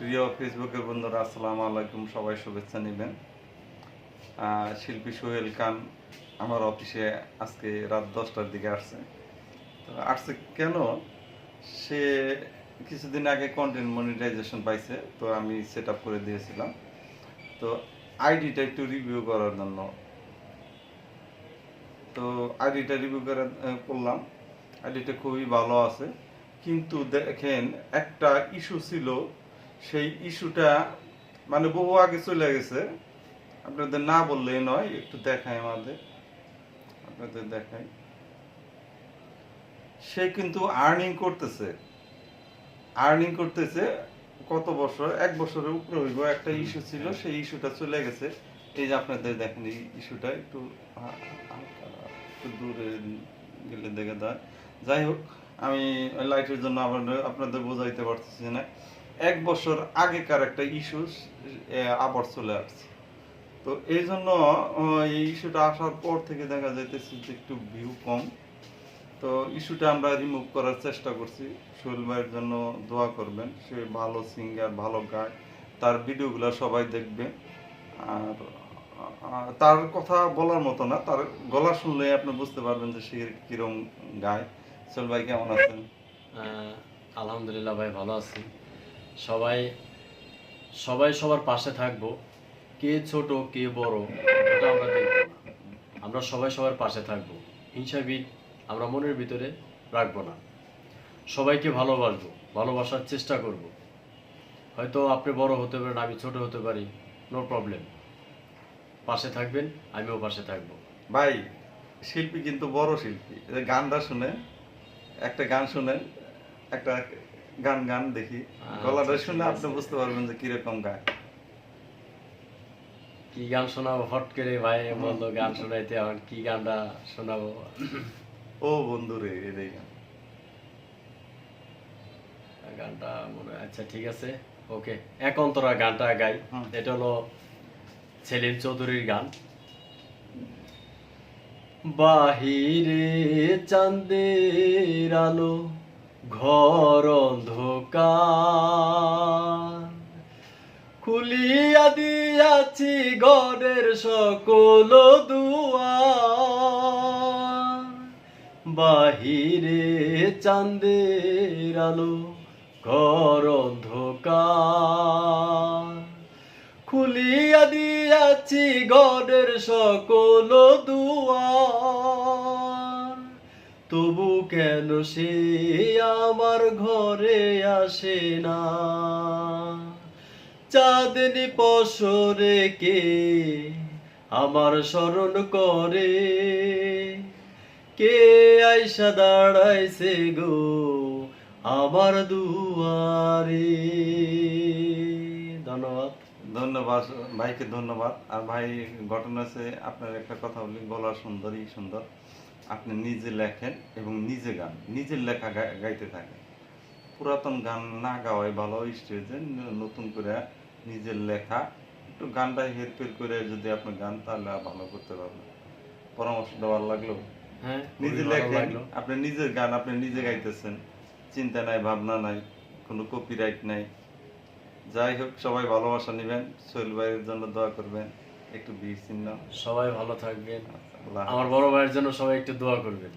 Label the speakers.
Speaker 1: প্রিয় ফেসবুকের বন্ধুরা, আসসালামু আলাইকুম। সবাই শুভেচ্ছা নেবেন। শিল্পী সোহেল খান আমার অফিসে আজকে রাত দশটার দিকে আসছে। তো আসছে কেন? সে কিছুদিন আগে কন্টেন্ট মনিটাইজেশন পাইছে, তো আমি সেট করে দিয়েছিলাম। তো আইডিটা একটু রিভিউ করার জন্য। তো আইডিটা রিভিউ করে করলাম। আইডিটা খুবই ভালো আছে। কিন্তু দেখেন, একটা ইস্যু ছিল সেই ইস্যুটা মানে বহু আগে চলে গেছে। আপনাদের না বললেই নয় একটু দেখাই আমাদের। আপনাদের দেখাই। সে কিন্তু আর্নিং করতেছে। আর্নিং করতেছে কত বছর? এক বছরের উপরে হইব একটা ইস্যু ছিল সেই ইস্যুটা চলে গেছে। এই যে আপনাদের দেখেন এই ইস্যুটা একটু একটু দূরে গেলে দেখে দেয় যাই হোক আমি লাইটের জন্য আপনাদের আপনাদের বোঝাইতে পারতেছি না। এক বছর আগেকার একটা ইস্যু আবার চলে আসছে। তো এই জন্য এই ইস্যুটা আসার পর থেকে দেখা যাইতেছে যে একটু ভিউ কম। তো ইস্যুটা আমরা রিমুভ করার চেষ্টা করছি। সোহেল ভাইয়ের জন্য দোয়া করবেন। সে ভালো সিঙ্গার ভালো গায় তার ভিডিওগুলো সবাই দেখবে। আর তার কথা বলার মতো না। তার গলা শুনলে আপনি বুঝতে পারবেন যে সে কিরম গায় সোহেল ভাই কেমন আছেন?
Speaker 2: আলহামদুলিল্লাহ ভাই ভালো আছি। সবাই সবাই সবার পাশে থাকব। কে ছোট, কে বড়, ওটা আমরা দেখব আমরা সবাই সবার পাশে থাকব। হিংসাবিদ আমরা মনের ভিতরে রাখব না। সবাইকে ভালোবাসবো, ভালোবাসার চেষ্টা করব। হয়তো আপনি বড় হতে পারেন, আমি ছোট হতে পারি নো প্রবলেম পাশে থাকবেন, আমিও পাশে থাকব।
Speaker 1: ভাই, শিল্পী কিন্তু বড় শিল্পী। গানটা শুনে একটা গান শুনেন, একটা গান গান দেখি।
Speaker 2: আচ্ছা,
Speaker 1: গলাটা
Speaker 2: ঠিক
Speaker 1: শুনে আপনি বুঝতে পারবেন যে কীরকম গায়
Speaker 2: কি গান শোনাবো? হট করে ভাই বলল গান শোনাইতে এখন কি গানটা শোনাবো?
Speaker 1: ও বন্ধু রে এই গান।
Speaker 2: গানটা মনে আচ্ছা ঠিক আছে। ওকে এক অন্তরা গানটা গাই। এটা হলো সেলিম চৌধুরীর গান। বাহিরে চাঁদের আলো ঘর অন্ধকার। খুলিয়া দিয়াছি ঘরের সকল দুয়ার। বাহিরে চাঁদের আলো, ঘর অন্ধকার। খুলিয়া দিয়াছি ঘরের সকল দুয়ার। তবু কেন সে আমার ঘরে আসে না? চাঁদনি পশরে কে আমার স্মরণ করে? কে আইসা দাঁড়াইছে গো আমার দুয়ারে? ধন্যবাদ।
Speaker 1: ধন্যবাদ, ভাইকে ধন্যবাদ। আর ভাই, ঘটনা আছে আপনার একটা কথা বলি, গলা সুন্দরই সুন্দর। আপনি নিজে লেখেন এবং নিজে গান নিজের লেখা গাইতে থাকেন। পুরাতন গান না গাওয়াই ভালো স্টেজে নতুন করে নিজের লেখা একটু গানটা হেরফের করে যদি আপনি গান তাহলে ভালো করতে পারবেন। পরামর্শটা ভালো লাগল?
Speaker 2: হ্যাঁ
Speaker 1: নিজে লেখেন আপনি নিজের গান আপনি নিজে গাইতেছেন চিন্তা নাই ভাবনা নাই কোনো কপিরাইট নাই। যাই হোক সবাই ভালোবাসা নেবেন সোহেল ভাইয়ের জন্য দোয়া করবেন। একটু বীর চিহ্ন
Speaker 2: সবাই ভালো থাকবেন। আমার বড় ভাইয়ের জন্য সবাই একটু দোয়া করবেন।